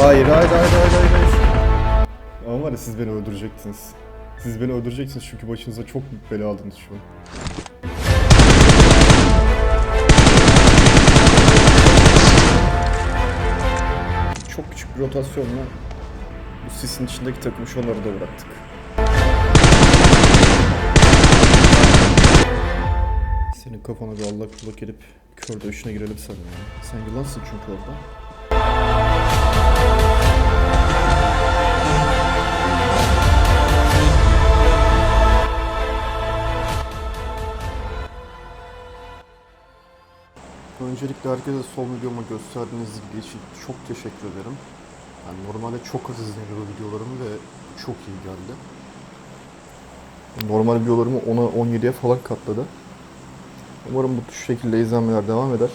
Hayır hayır hayır hayır hayır. hayır. Ama var ya siz beni öldürecektiniz. Siz beni öldüreceksiniz çünkü başınıza çok büyük bela aldınız şu an. Çok küçük bir rotasyonla bu sisin içindeki takım şonları da bıraktık. Senin kafana bir allak bullak edip kör dövüşüne girelim sanırım. Sen yılansın çünkü orada. Öncelikle herkese son videoma gösterdiğiniz ilgi için çok teşekkür ederim. Yani normalde çok az izleniyor videolarım ve çok iyi geldi. Normal videolarımı 10'a 17'ye falan katladı. Umarım bu şekilde izlenmeler devam eder.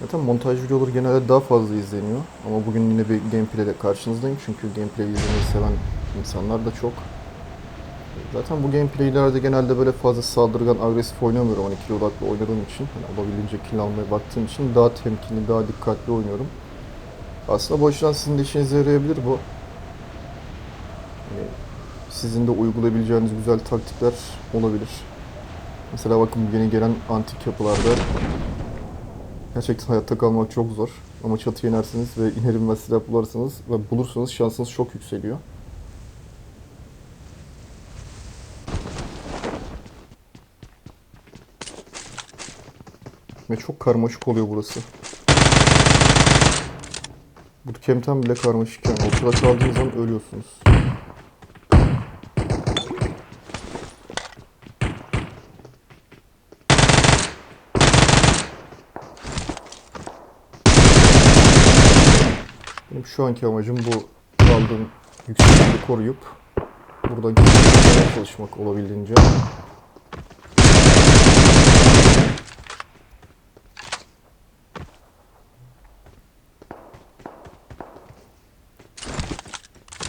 Zaten montaj videoları genelde daha fazla izleniyor. Ama bugün yine bir gameplay ile karşınızdayım. Çünkü gameplay izlemeyi seven insanlar da çok. Zaten bu gameplaylerde genelde böyle fazla saldırgan, agresif oynamıyorum. Hani kill odaklı oynadığım için, hani olabildiğince kill almaya baktığım için daha temkinli, daha dikkatli oynuyorum. Aslında bu açıdan sizin de işinize yarayabilir bu. Hani sizin de uygulayabileceğiniz güzel taktikler olabilir. Mesela bakın yeni gelen antik yapılarda gerçekten hayatta kalmak çok zor. Ama çatıya inersiniz ve iner inmez silah bularsanız ve bulursanız şansınız çok yükseliyor. Ve çok karmaşık oluyor burası. Bu kemten bile karmaşık yani. Ortada kaldığınız zaman ölüyorsunuz. Benim şu anki amacım bu kaldığım yüksekliği koruyup buradan geçmeye çalışmak olabildiğince.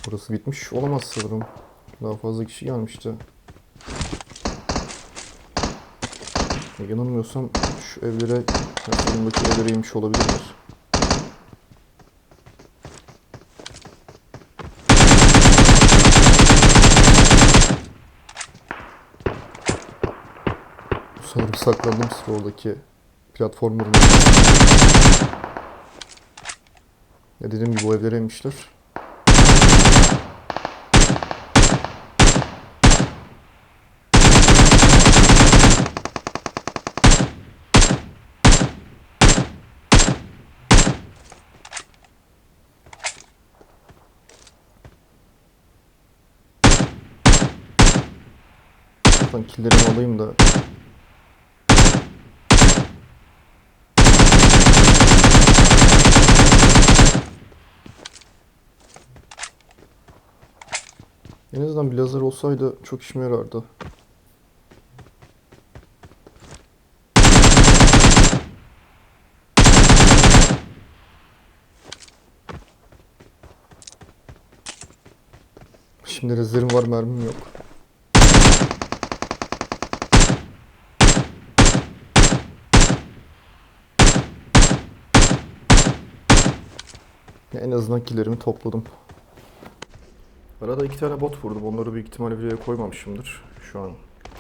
Burası bitmiş olamaz sanırım. Daha fazla kişi gelmişti. Yanılmıyorsam şu evlere, yanımdaki evlere inmiş olabilirler. Sanırım saklandım sıra oradaki platformların. Ya dediğim gibi bu evlere inmişler. Buradan killerimi alayım da En azından bir lazer olsaydı çok işime yarardı. Şimdi rezervim var mermim yok. Ya En azından killerimi topladım. Arada iki tane bot vurdum. Onları büyük ihtimalle videoya koymamışımdır. Şu an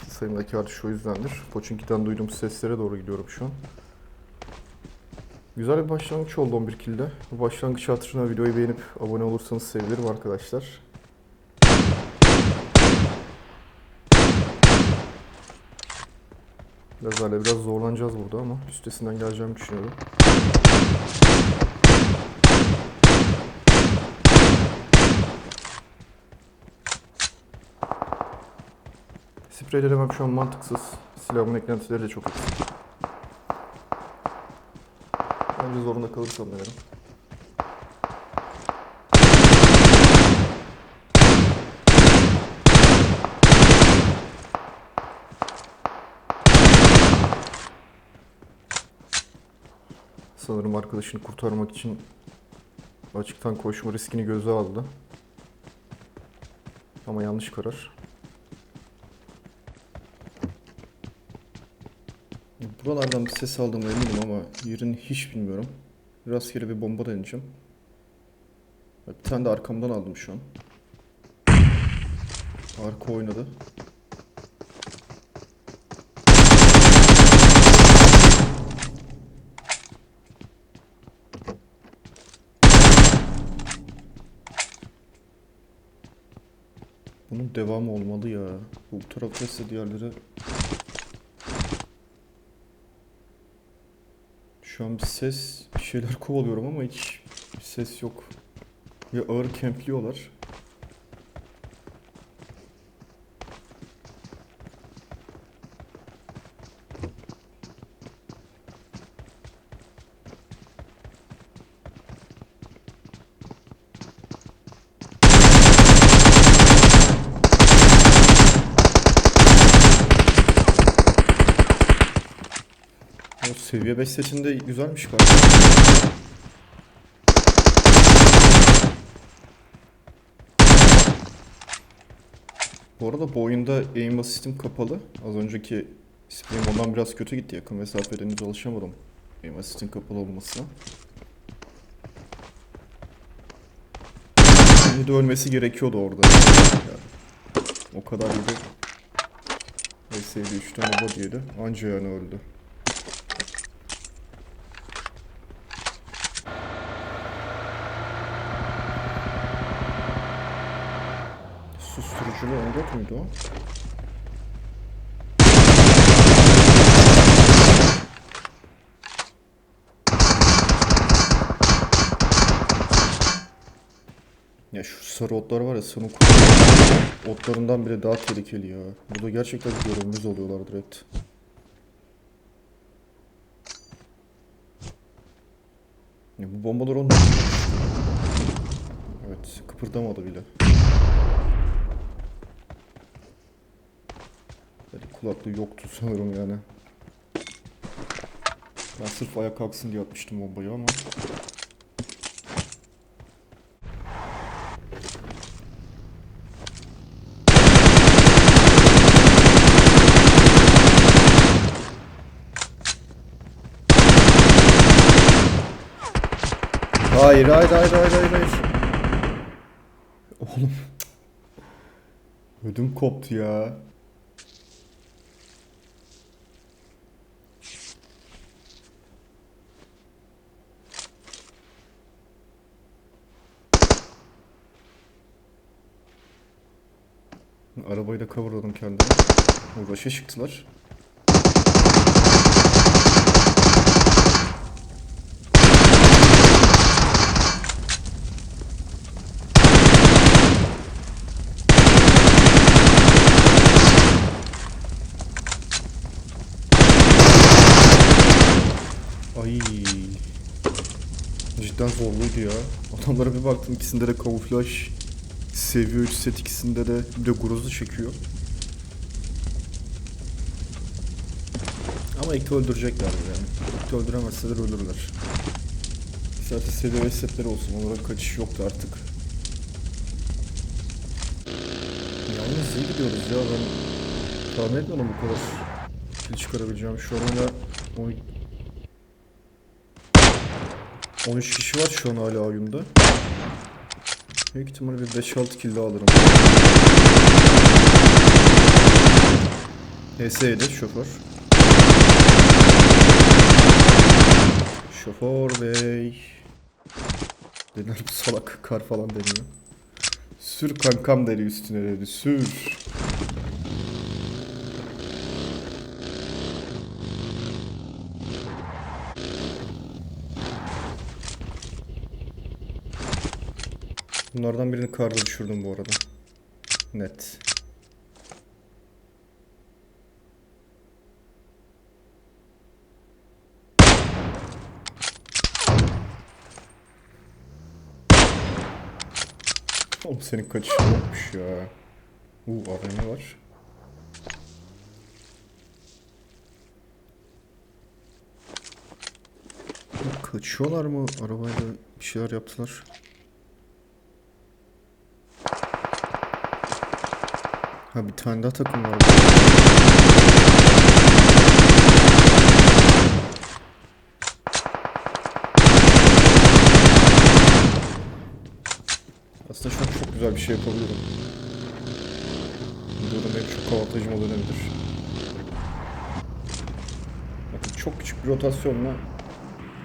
sayımdaki artış o yüzdendir. Pochinki'den duyduğum seslere doğru gidiyorum şu an. Güzel bir başlangıç oldu 11 kilde. Bu başlangıç hatırına videoyu beğenip abone olursanız sevinirim arkadaşlar. Lazerle biraz zorlanacağız burada ama üstesinden geleceğimi düşünüyorum. Sprey denemem şu an mantıksız. Silahımın eklentileri de çok eksik. Bence zorunda kalırsam denerim. Sanırım arkadaşını kurtarmak için açıktan koşma riskini göze aldı. Ama yanlış karar. Buralardan bir ses aldığıma eminim ama yerini hiç bilmiyorum. Rastgele bir bomba deneyeceğim. Bir tane de arkamdan aldım şu an. Arka oynadı. Bunun devamı olmalı ya. Bu tarafta ise diğerleri... Şu an bir ses, bir şeyler kovalıyorum ama hiç bir ses yok. Ya ağır kempliyorlar. Seviye 5 seçinde güzelmiş galiba. Bu arada bu oyunda aim assist'im kapalı. Az önceki spreyim ondan biraz kötü gitti. Yakın mesafeden henüz alışamadım. Aim assist'in kapalı olmasına. Şimdi de ölmesi gerekiyordu orada. Yani o kadar yedi. VS'ydi 3 tane body yedi. Anca yani öldü. Susturuculu 14 muydu o? Ya şu sarı otlar var ya sana otlarından bile daha tehlikeli ya. Burada gerçekten görünmez oluyorlar direkt. Ya bu bombalar onun Evet kıpırdamadı bile. Böyle kulaklığı yoktu sanırım yani. Ben sırf ayağa kalksın diye atmıştım bombayı ama. Hayır hayır hayır hayır hayır hayır. Oğlum. Ödüm koptu ya. Arabayı da coverladım kendime. Uğraşa çıktılar. Ay. Cidden zorluydu ya. Adamlara bir baktım ikisinde de kamuflaj seviye 3 set ikisinde de bir de grozu çekiyor. Ama ilk öldürecekler yani. İlk öldüremezseler ölürler. Zaten seviye 5 setleri olsun. Onlara kaçış yoktu artık. Yalnız iyi gidiyoruz ya ben tahmin etmiyordum bu kadar kill çıkarabileceğim. Şu an hala 10 13 kişi var şu an hala oyunda. Büyük ihtimalle bir 5-6 kill alırım. HS7 şoför. Şoför bey. Denir bu salak kar falan deniyor. Sür kankam dedi üstüne dedi sür. Bunlardan birini karda düşürdüm bu arada. Net. Oğlum senin kaçışın yokmuş ya. Uuu AVM var. Kaçıyorlar mı? Arabayla bir şeyler yaptılar. Ha bir tane daha takım var. Aslında şu an çok güzel bir şey yapabilirim. Bu da benim çok avantajıma dönebilir. Bakın çok küçük bir rotasyonla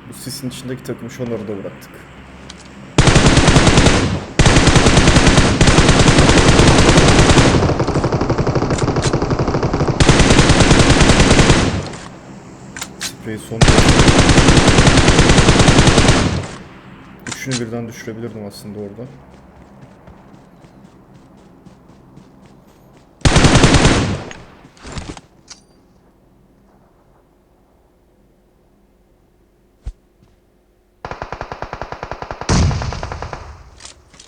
bu sisin içindeki takımı şu onları da bıraktık. Son Üçünü birden düşürebilirdim aslında orada.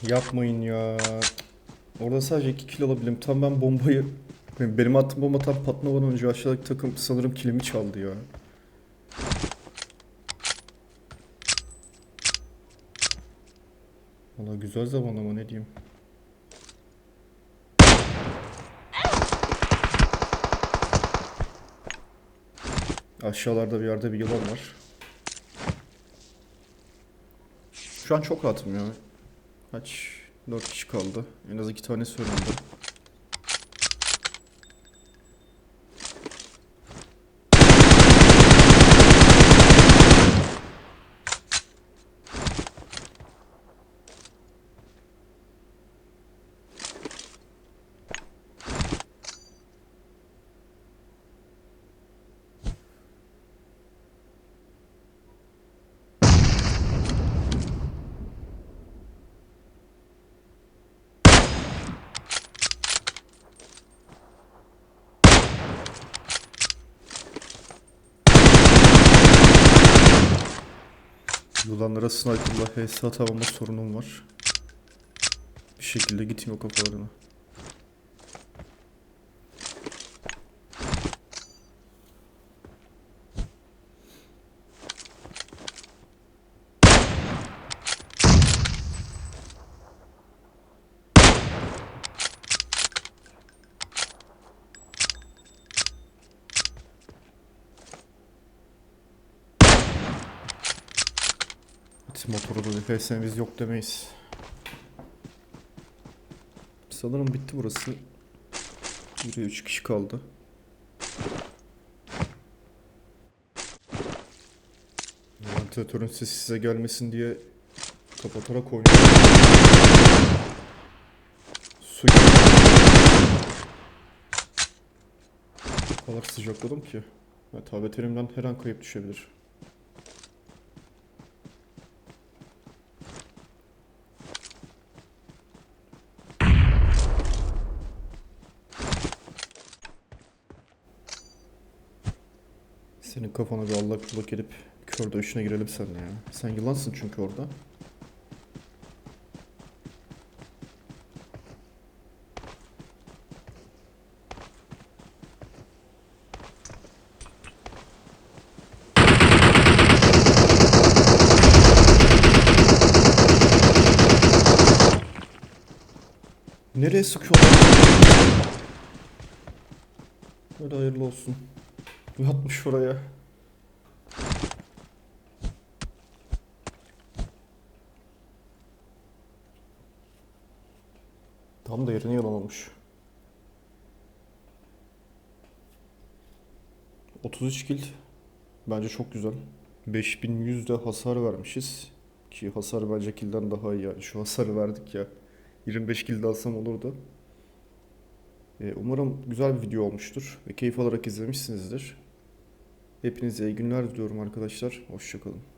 Yapmayın ya. Orada sadece 2 kill alabildim. Tam ben bombayı... Benim attığım bomba tam patlamadan önce aşağıdaki takım sanırım kilimi çaldı ya. Valla güzel zaman ama ne diyeyim. Aşağılarda bir yerde bir yılan var. Şu an çok ya. Kaç? 4 kişi kaldı. En az 2 tane önümde. Yılanlara sniper'la HS atamama sorunum var. Bir şekilde gitmiyor kafalarına. Hadi motoru da defesine biz yok demeyiz. Sanırım bitti burası. Buraya 3 kişi kaldı. Ventilatörün sesi size gelmesin diye kapatarak oynuyorum. Su O kadar sıcakladım ki. Evet, tablet elimden her an kayıp düşebilir. Senin kafana bir allak bullak edip kör dövüşüne girelim seninle ya. Sen yılansın çünkü orada. Nereye sıkıyorlar? Hadi hayırlı olsun. Yatmış oraya. Tam da yerine yalan olmuş. 33 kill. Bence çok güzel. 5100 de hasar vermişiz. Ki hasar bence kill'den daha iyi yani. Şu hasarı verdik ya. 25 kill de alsam olurdu. Ee, Umarım güzel bir video olmuştur ve keyif alarak izlemişsinizdir. Hepinize iyi günler diliyorum arkadaşlar. Hoşçakalın.